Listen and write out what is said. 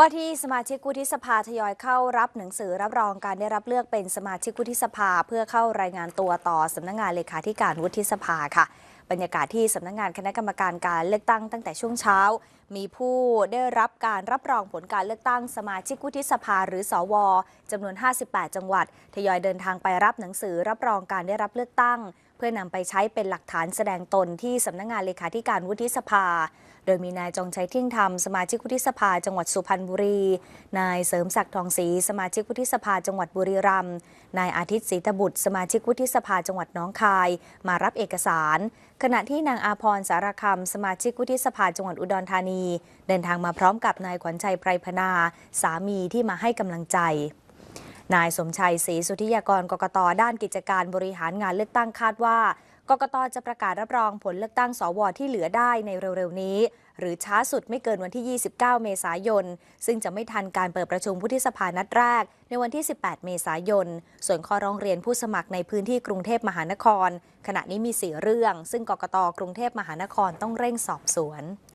ว่าที่สมาชิกวุฒิสภาทยอยเข้ารับหนังสือรับรองการได้รับเลือกเป็นสมาชิกวุฒิสภา เพื่อเข้ารายงานตัวต่อสำนักงานเลขาธิการวุฒิสภาค่ะ บรรยากาศที่สำนักงานคณะกรรมการการเลือกตั้งตั้งแต่ช่วงเช้า มีผู้ได้รับการรับรองผลการเลือกตั้งสมาชิกวุฒิสภาหรือสวจำนวน 58 จังหวัด ทยอยเดินทางไปรับหนังสือรับรองการได้รับเลือกตั้ง เพื่อนำไปใช้เป็นหลักฐานแสดงตนที่สำนักงานเลขาธิการวุฒิสภา โดยมีนายจงชัยที่ยงธรรมสมาชิกวุฒิสภาจังหวัดสุพรรณบุรี นายเสริมศักดิ์ทองศรีสมาชิกวุฒิสภาจังหวัดบุรีรัมย์นายอาทิตย์ศรีตบุตร สมาชิกวุฒิสภาจังหวัดน้องคาย มารับเอกสารขณะที่นางอาพรสารคำสมาชิกวุฒิสภาจังหวัดอุดรธานี เดินทางมาพร้อมกับนายขวัญชัยไพรพนา สามีที่มาให้กำลังใจ นายสมชัยศรีสุธิยากรกกตด้านกิจการบริหารงานเลือกตั้งคาดว่า กกตจะประกาศรับรองผลเลือกตั้งสวที่เหลือได้ในเร็วๆนี้ หรือช้าสุดไม่เกินวันที่ 29 เมษายน ซึ่งจะไม่ทันการเปิดประชุมวุฒิสภานัดแรก ในวันที่ 18 เมษายน ส่วนข้อร้องเรียนผู้สมัครในพื้นที่กรุงเทพมหานคร ขณะนี้มี 4 เรื่อง ซึ่งกกตกรุงเทพมหานครต้องเร่งสอบสวน